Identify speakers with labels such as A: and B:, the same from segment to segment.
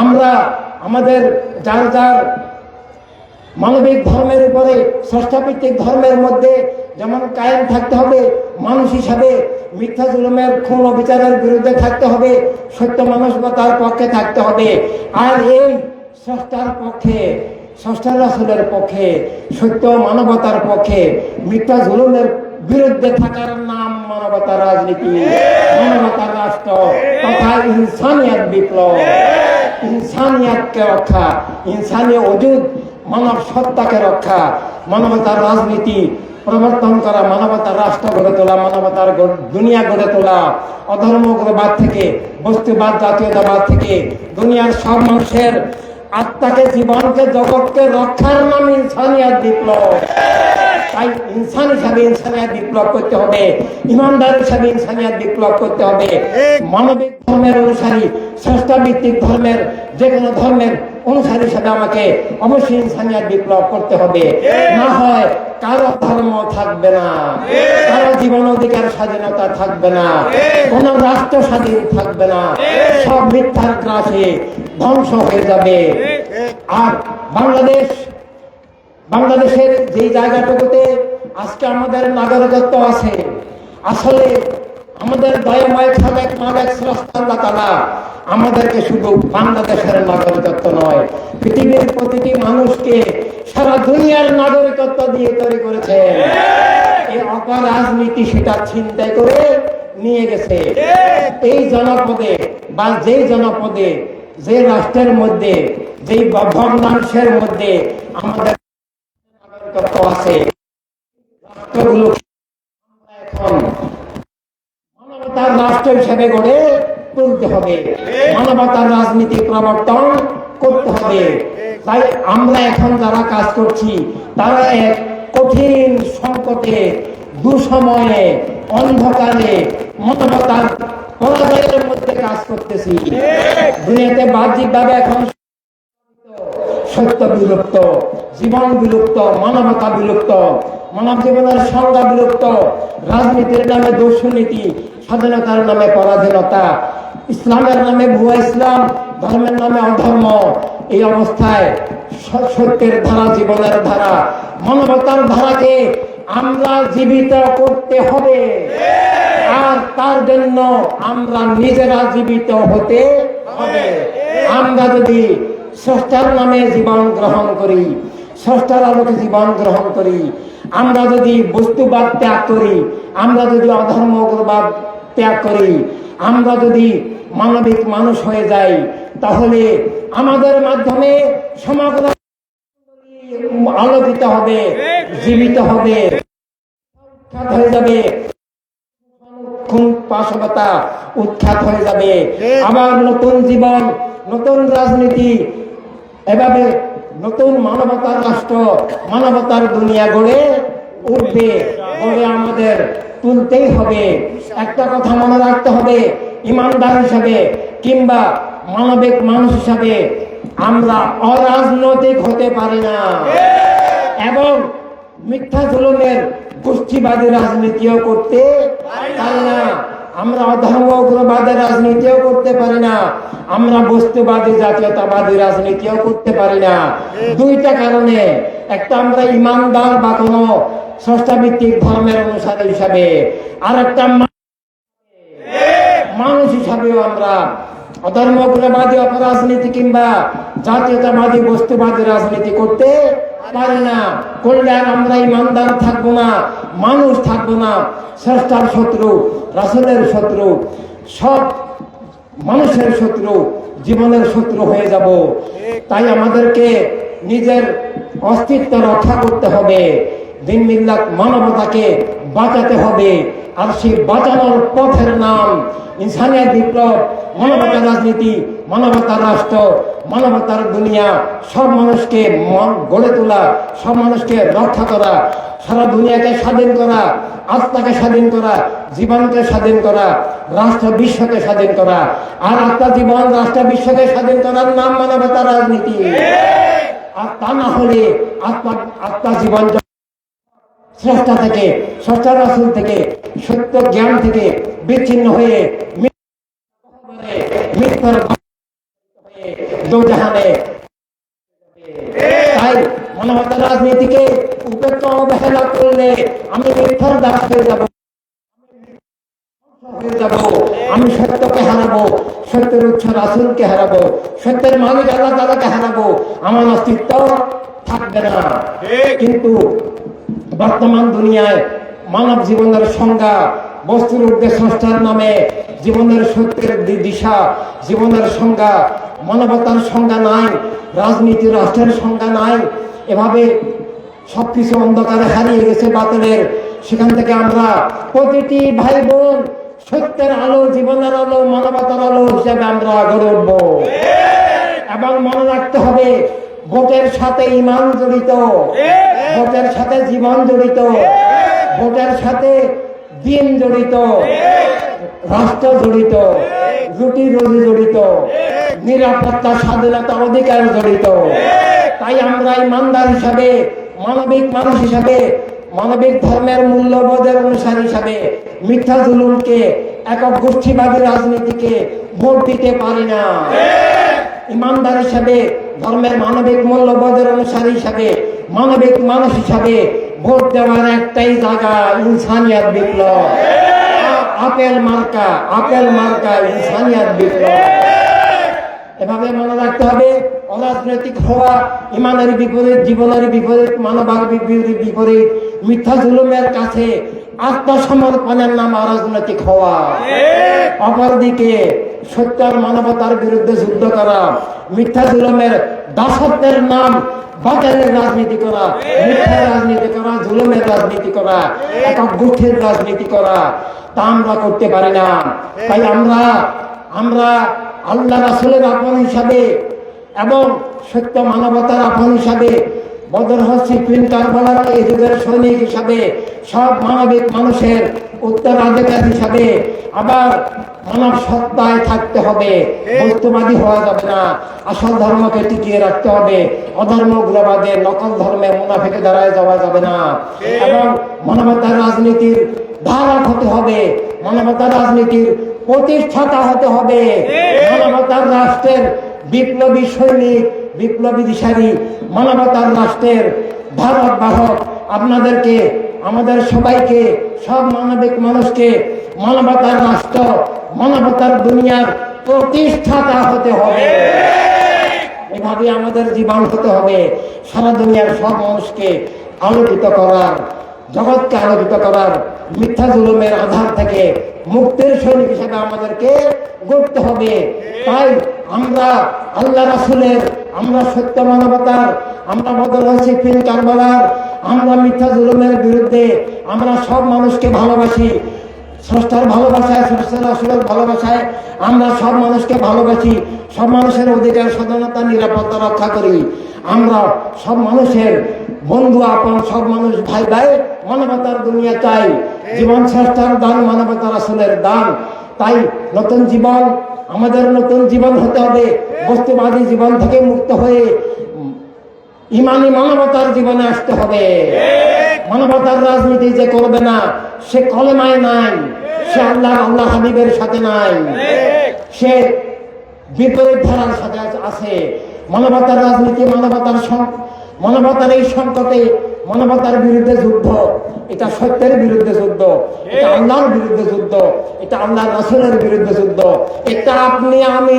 A: আমরা আমাদের যার যার মানবিক ধর্মের উপরে ষষ্ঠাভিত্তিক ধর্মের মধ্যে যেমন কায়েম থাকতে হবে, মানুষ হিসাবে মিথ্যা জুলুমের খুন অবিচারের বিরুদ্ধে থাকতে হবে, সত্য মানসিকতার পক্ষে থাকতে হবে। আর এই ষষ্ঠার পক্ষে ষষ্ঠা রাসুলের পক্ষে, সত্য মানবতার পক্ষে, মিথ্যা জুলুমের বিরুদ্ধে থাকার নাম মানবতার রাজনীতি, মানবতার রাষ্ট্র তথা ইনসানিয়াত বিপ্লব। ইনসানিয়াতকে রক্ষা, ইনসানীয় ওজুদ মানব সত্তাকে রক্ষা, মানবতার রাজনীতি, প্রবর্তন করা, মানবতার রাষ্ট্র গড়ে তোলা, মানবতার দুনিয়া গড়ে তোলা, অধর্মবাদ থেকে, বস্তুবাদ, জাতীয়তাবাদ থেকে, দুনিয়ার সব মানুষের আত্মাকে, জীবনকে, জগৎকে রক্ষার নাম ইনসানিয়াত বিপ্লব। তাই ইনসান হিসাবে ইনসানিয়াত বিপ্লব করতে হবে ইমানদার হিসাবে ইনসানিয়াত বিপ্লব করতে হবে। মানবিক ধর্মের অনুসারী ভিত্তিক ধর্মের যে কোনো ধর্মের অনুসারী হিসাবে আমাকে অবশ্যই ইনসানিয়াত বিপ্লব করতে হবে। না হয় কারও ধর্ম থাকবে না কারও জীবন অধিকার স্বাধীনতা থাকবে না কোন রাষ্ট্র স্বাধীন থাকবে না সব মিথ্যার গ্রাসে ধ্বংস হয়ে যাবে। আর বাংলাদেশ বাংলাদেশের যে জায়গাটুকুতে আজকে আমাদের নাগরিকত্ব আছে, আসলে আমাদের আমাদেরকে শুধু বাংলাদেশের নাগরিকত্ব নয়, পৃথিবীর প্রতিটি মানুষকে সারা দুনিয়ার নাগরিকত্ব দিয়ে তৈরি করেছে। এই অপরাজনীতি সেটা চিন্তাই করে নিয়ে গেছে। এই জনপদে বা যেই জনপদে, যে রাষ্ট্রের মধ্যে, যেই ভগ্নাংশের মধ্যে আমাদের নাগরিকত্ব আছে। রাষ্ট্রগুলো এখন মানবতার রাষ্ট্র হিসেবে গড়ে তুলতে হবে। মানবতার রাজনীতি প্রবর্তন করতে হবে। তাই আমরা এখন যারা কাজ করছি, তারা এক কঠিন সংকটে, দুসময়ে, অন্ধকারে মানবতার পরাজয়ের মধ্যে কাজ করতেছি। দুনিয়াতে বাহ্যিকভাবে এখন সত্য বিলুপ্ত, জীবন বিলুপ্ত, মানবতা বিলুপ্ত, মানব জীবনের সংজ্ঞা বিলুপ্ত, রাজনীতির নামে দুর্নীতি স্বাধীনতার নামে পরাধীনতা, ইসলামের নামে ভুয়া ইসলাম, ধর্মের নামে অধর্ম, এই অবস্থায় সত্যের ধারা, জীবনের ধারা, মানবতার ধারাকে আমরা জীবিত করতে হবে। আর তার জন্য আমরা নিজেরা জীবিত হতে হবে। আমরা যদি স্রষ্টার নামে জীবন গ্রহণ করি স্রষ্টার আলোকে জীবন গ্রহণ করি। আমরা যদি বস্তুবাদ ত্যাগ করি আমরা যদি অধর্ম উগ্রবাদ ত্যাগ করি আমরা যদি মানবিক মানুষ হয়ে যাই তাহলে আমাদের মাধ্যমে সমগ্র আলোকিত হবে জীবিত হবে। হয়ে যাবে। পাশবতা উৎখাত হয়ে যাবে। আবার নতুন জীবন নতুন রাজনীতি এভাবে নতুন মানবতার রাষ্ট্র, মানবতার দুনিয়া গড়ে উঠবে গড়ে আমাদের তুলতেই হবে। একটা কথা মনে রাখতে হবে, ইমানদার হিসাবে কিংবা মানবিক মানুষ হিসাবে আমরা অরাজনৈতিক হতে পারি না। এবং মিথ্যা জুলুমের গোষ্ঠীবাদী রাজনীতিও করতে পারি না। আমরা অধর্ম উগ্রবাদের রাজনীতিও করতে পারি না। আমরা বস্তুবাদী, জাতীয়তাবাদী রাজনীতিও করতে পারি না। দুইটা কারণে। একটা আমরা ইমানদার বা কোনো ষষ্ঠাভিত্তিক ধর্মের অনুসারী হিসাবে। আর একটা মানুষ হিসাবেও আমরা অধর্মগ্রবাদী অপরাজনীতি কিংবা জাতীয়তাবাদী, বস্তুবাদী রাজনীতি করতে পারি না। আমরা ইমানদার থাকব না, মানুষ থাকব না, স্রষ্টার শত্রু শত্রু, সব মানুষের শত্রু, জীবনের শত্রু হয়ে যাব। তাই আমাদেরকে নিজের অস্তিত্ব রক্ষা করতে হবে। দিন মিল্লাত মানবতাকে বাঁচাতে হবে। আর সেই বাঁচানোর পথের নাম ইনসানিয়াত বিপ্লব, মানবতার রাজনীতি মানবতার রাষ্ট্র, মানবতার দুনিয়া, সব মানুষকে মন- গড়ে তোলা, সব মানুষকে রক্ষা করা, সারা দুনিয়াকে স্বাধীন করা, আত্মাকে স্বাধীন করা, জীবনকে স্বাধীন করা, রাষ্ট্র বিশ্বকে স্বাধীন করা, আর আত্মা, জীবন, রাষ্ট্র বিশ্বকে স্বাধীন করার নাম মানবতার রাজনীতি। আর তা না হলে আত্মা আত্মা, জীবন স্রষ্টা থেকে স্রষ্টা থেকে, সত্য জ্ঞান থেকে বিচ্ছিন্ন হয়ে মিথ্যার দোজাহানে তাই মানবতার রাজনীতিকে উপেক্ষা অবহেলা করলে আমি মিথ্যার দাস হয়ে যাব। হয়ে যাব। আমি সত্যকে হারাবো। সত্যের উৎস রাসুলকে হারাবো। সত্যের মালিক আল্লাহ তালাকে হারাবো। আমার অস্তিত্ব থাকবে না। কিন্তু বর্তমান দুনিয়ায় মানব জীবনের সংজ্ঞা বস্তুর উদ্দেশ্য নামে জীবনের সত্যের দিশা জীবনের সংজ্ঞা মানবতার সংজ্ঞা নাই, রাজনীতি, রাষ্ট্রের সংজ্ঞা নাই। এভাবে সবকিছু অন্ধকারে হারিয়ে গেছে বাতিলের। সেখান থেকে আমরা প্রতিটি ভাই বোন সত্যের আলো, জীবনের আলো, মানবতার আলো হিসাবে আমরা গড়ে উঠবো। এবং মনে রাখতে হবে, ভোটের সাথে ইমান জড়িত, ভোটের সাথে জীবন জড়িত, ভোটের সাথে দিন জড়িত। রাষ্ট্র জড়িত রুটি রুজি জড়িত, নিরাপত্তা, স্বাধীনতা অধিকার জড়িত। তাই আমরা ইমানদার হিসাবে, মানবিক মানুষ হিসাবে, মানবিক ধর্মের মূল্যবোধের অনুসার হিসাবে মিথ্যা জুলুমকে, একক গোষ্ঠীবাদী রাজনীতিকে ভোট দিতে পারি না। ইমানদার হিসাবে, ধর্মের মানবিক মূল্যবোধের অনুসারী হিসাবে, মানবিক মানুষ হিসাবে ভোট দেওয়ার একটাই জায়গা ইনসানিয়াত বিপ্লব। আপেল মার্কা আপেল মার্কা ইনসানিয়াত বিপ্লব। এভাবে মনে রাখতে হবে, অরাজনৈতিক হওয়া ইমানের বিপরীত, জীবনের বিপরীত মানবার বিপরীত মিথ্যা জুলুমের কাছে আত্মসমর্পণের নাম অরাজনৈতিক হওয়া। অপরদিকে সত্য মানবতার বিরুদ্ধে যুদ্ধ করা, মিথ্যা জুলুমের দাসত্বের নাম বাজারের রাজনীতি করা, মিথ্যা রাজনীতি করা, জুলুমের রাজনীতি করা একক গুঠের রাজনীতি করা, তা আমরা করতে পারি না। তাই আমরা আমরা আল্লাহ রাসুলের আপন হিসাবে এবং সত্য মানবতার আপন হিসাবে বদর হস্তিপিন কারবালার এই যুগের সৈনিক হিসাবে সব মানবিক মানুষের উত্তরাধিকার হিসাবে আবার মানব সত্তায় থাকতে হবে। বস্তুবাদী হওয়া যাবে না। আসল ধর্মকে টিকিয়ে রাখতে হবে। অধর্ম উগ্রবাদে নকল ধর্মে মুনাফিকে দাঁড়ায় যাওয়া যাবে না। এবং মানবতার রাজনীতির ধারক হতে হবে। মানবতার রাজনীতির প্রতিষ্ঠাতা হতে হবে। মানবতার রাষ্ট্রের বিপ্লবী সৈনিক বিপ্লবী দিশারি মানবতার রাষ্ট্রের ধারক বাহক আপনাদেরকে, আমাদের সবাইকে, সব মানবিক মানুষকে মানবতার রাষ্ট্র, মানবতার দুনিয়ার প্রতিষ্ঠাতা হতে হবে। এভাবে আমাদের জীবন হতে হবে। সারা দুনিয়ার সব মানুষকে আলোকিত করার, জগৎকে আলোকিত করার, মিথ্যা জুলুমের আধার থেকে মুক্তির সৈনিক হিসেবে আমাদেরকে গড়তে হবে। তাই আমরা আল্লাহ রাসুলের আমরা সত্য মানবতার, আমরা হয়েছি ফিন কারবালার, আমরা মিথ্যা জুলুমের বিরুদ্ধে আমরা সব মানুষকে ভালোবাসি। স্রষ্টার ভালোবাসায়, স্রষ্টার আসলের ভালোবাসায় আমরা সব মানুষকে ভালোবাসি। সব মানুষের অধিকার, স্বাধীনতা, নিরাপত্তা রক্ষা করি। আমরা সব মানুষের বন্ধু, আপন, সব মানুষ ভাই ভাই মানবতার দুনিয়া চাই। জীবন স্রষ্টার দান, মানবতার আসলের দান। তাই নতুন জীবন আমাদের নতুন জীবন হতে হবে। বস্তুবাদী জীবন থেকে মুক্ত হয়ে ইমানি মানবতার জীবনে আসতে হবে। মানবতার রাজনীতি যে করবে না সে কলেমায় নাই সে আল্লাহ আল্লাহ হাবিবের সাথে নাই। সে বিপরীত ধারার সাথে আছে। মানবতার রাজনীতি মানবতার মানবতার এই সংকটে মানবতার বিরুদ্ধে যুদ্ধ এটা সত্যের বিরুদ্ধে যুদ্ধ এটা আল্লাহর বিরুদ্ধে যুদ্ধ এটা আল্লাহ রাসুলের বিরুদ্ধে যুদ্ধ এটা আপনি আমি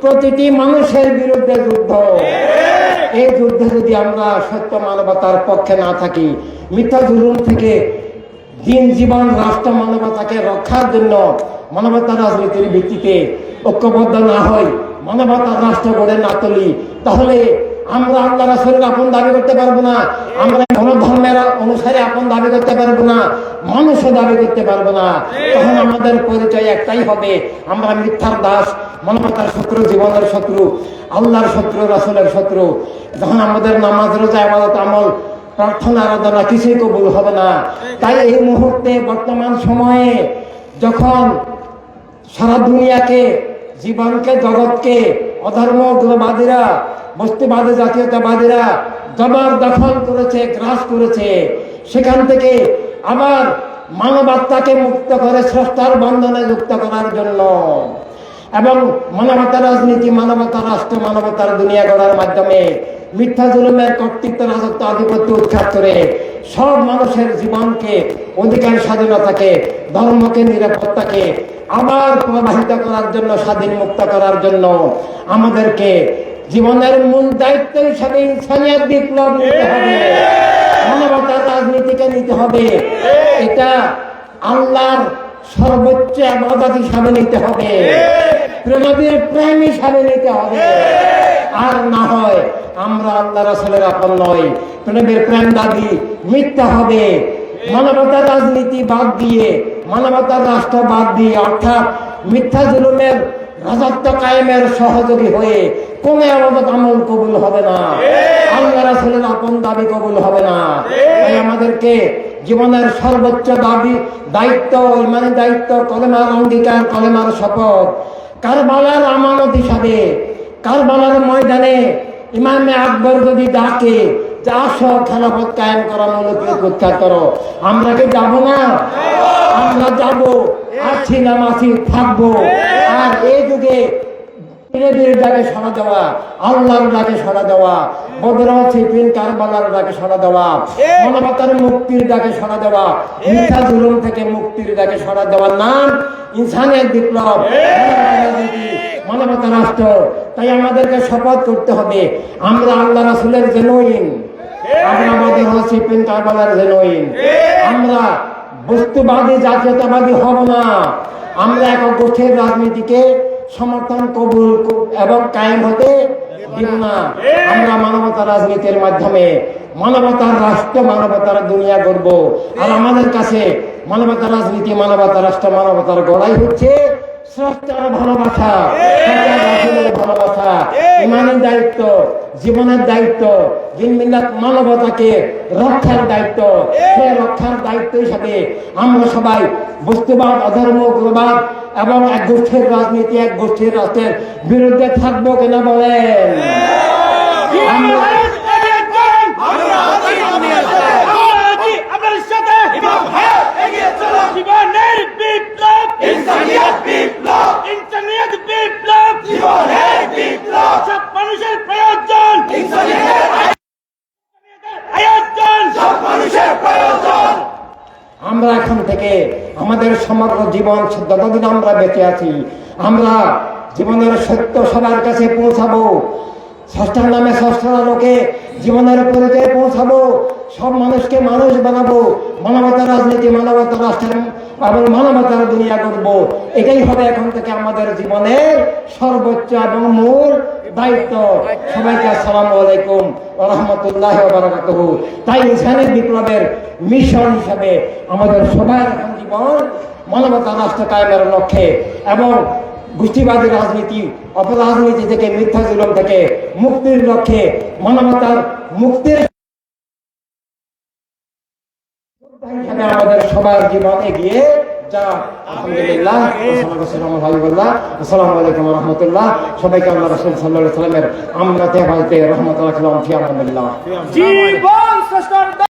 A: প্রতিটি মানুষের বিরুদ্ধে যুদ্ধ। এই যুদ্ধে যদি আমরা সত্য মানবতার পক্ষে না থাকি মিথ্যা জুলুম থেকে দিন জীবন রাষ্ট্র মানবতাকে রক্ষার জন্য মানবতা রাজনীতির ভিত্তিতে ঐক্যবদ্ধ না হয় মানবতা রাষ্ট্র গড়ে না তুলি তাহলে আমরা আল্লাহ রাসুলের আপন দাবি করতে পারব না। আমরা কোন ধর্মের অনুসারে আপন দাবি করতে পারব না। মানুষও দাবি করতে পারব না। তখন আমাদের পরিচয় একটাই হবে। আমরা মিথ্যার দাস মানবতার শত্রু, জীবনের শত্রু, আল্লাহর শত্রু, রাসুলের শত্রু। যখন আমাদের নামাজ, রোজা আমাদের আমল, প্রার্থনা, আরাধনা কিছুই কবুল হবে না। তাই এই মুহূর্তে, বর্তমান সময়ে যখন সারা দুনিয়াকে, জীবনকে, জগৎকে অধর্ম উগ্রবাদীরা বস্তুবাদী জাতীয়তাবাদীরা জবর দখল করেছে, গ্রাস করেছে। সেখান থেকে আবার মানবাত্মাকে মুক্ত করে স্রষ্টার বন্ধনে যুক্ত করার জন্য এবং মানবতা রাজনীতি মানবতা রাষ্ট্র, মানবতার দুনিয়া গড়ার মাধ্যমে মিথ্যা জুলুমের কর্তৃত্ব, রাজত্ব, আধিপত্য উৎখাত করে সব মানুষের জীবনকে, অধিকার, স্বাধীনতাকে, ধর্মকে, নিরাপত্তাকে আবার প্রবাহিত করার জন্য, স্বাধীন মুক্ত করার জন্য আমাদেরকে জীবনের মূল দায়িত্ব হিসাবে ইনসানিয়ত বিপ্লব নিতে হবে। মানবতার রাজনীতিকে নিতে হবে। এটা আল্লাহর সর্বোচ্চ আবাদত হিসাবে নিতে হবে। প্রেমদের প্রেম হিসাবে নিতে হবে। আর না হয় আমরা আল্লাহ রাসূলের আপন নয় প্রেমের প্রেম দাবি মিথ্যা হবে। মানবতার রাজনীতি বাদ দিয়ে, মানবতার রাষ্ট্র বাদ দিয়ে, অর্থাৎ মিথ্যা জুলুমের রাজত্ব কায়েমের সহযোগী হয়ে কোন আবাদত আমল কবুল হবে না। আল্লাহ রাসূলের আপন দাবি কবুল হবে না। তাই আমাদেরকে জীবনের সর্বোচ্চ দাবি, দায়িত্ব, ইমানি দায়িত্ব কলেমার অঙ্গীকার, কলেমার শপথ। কারবালার আমানত হিসাবে, কারবালার ময়দানে ইমামে আকবর যদি ডাকে আসো খেলাফত কায়েম করা মূলকে উৎখাত করো আমরা কি যাব না? আমরা যাব। আছি না আছি থাকব। আর এই যুগে ডাকে দেওয়া, আল্লাহর ডাকে দেওয়া বদরা কারবালার ডাকে দেওয়া, মানবতার মুক্তির ডাকে সাড়া দেওয়া, মিথ্যা জুলুম থেকে মুক্তির ডাকে সাড়া দেওয়ার নাম ইনসানের বিপ্লব। মানবতা রাষ্ট্র। তাই আমাদেরকে শপথ করতে হবে। আমরা আল্লাহ রাসুলের জেনুইন। আমরা বদর সিপিন কারবালার জেনুইন আমরা বস্তুবাদী জাতীয়তাবাদী হব না। আমরা এক গোষ্ঠীর রাজনীতিকে সমর্থন কবুল এবং কায়েম হতে দিব না। আমরা মানবতার রাজনীতির মাধ্যমে মানবতার রাষ্ট্র মানবতার দুনিয়া গড়ব। আর আমাদের কাছে মানবতার রাজনীতি মানবতার রাষ্ট্র মানবতার গড়াই হচ্ছে স্রষ্টার ভালোবাসা ভালোবাসা ইমানের দায়িত্ব জীবনের দায়িত্ব দিন মিল্লাত মানবতাকে রক্ষার দায়িত্ব সে রক্ষার দায়িত্ব হিসাবে আমরা সবাই বস্তুবাদ অধর্ম উগ্রবাদ এবং এক গোষ্ঠীর রাজনীতি এক গোষ্ঠীর রাষ্ট্রের বিরুদ্ধে থাকব কিনা বলেন? আমরা
B: আছি আপনার সাথে জীবনের বিপ্লব
C: ইনসানিয়ত বিপ্লব
B: ইনসানিয়ত বিপ্লব
C: জীবনের বিপ্লব
B: সব মানুষের প্রয়োজন
C: ইনসানিয়তের
B: আয়োজন
C: সব মানুষের প্রয়োজন
A: আমরা এখন থেকে আমাদের জীবন যতদিন আমরা বেঁচে আছি। আমরা জীবনের সত্য সবার কাছে পৌঁছাবো। ষষ্ঠার নামে ষষ্ঠার লোকে জীবনের পরিচয়ে পৌঁছাবো। সব মানুষকে মানুষ বানাবো। মানবতার রাজনীতি মানবতার রাষ্ট্রের এবং মানবতার দুনিয়া করব। এটাই হবে এখন থেকে আমাদের জীবনের সর্বোচ্চ এবং মূল দায়িত্ব। সবাইকে আসসালামু আলাইকুম রহমতুল্লাহ বারাকাতুহ। তাই ইনসানের বিপ্লবের মিশন হিসাবে আমাদের সবার এখন জীবন মানবতা রাষ্ট্র কায়েমের লক্ষ্যে এবং গোষ্ঠীবাদী রাজনীতি, অপরাজনীতি থেকে, মিথ্যা জুলুম থেকে মুক্তির লক্ষ্যে মানবতার মুক্তির আমাদের সবার জীবন এগিয়ে আলহামদুলিল্লাহ। সবাইকে আমরা রহমতুল্লাহ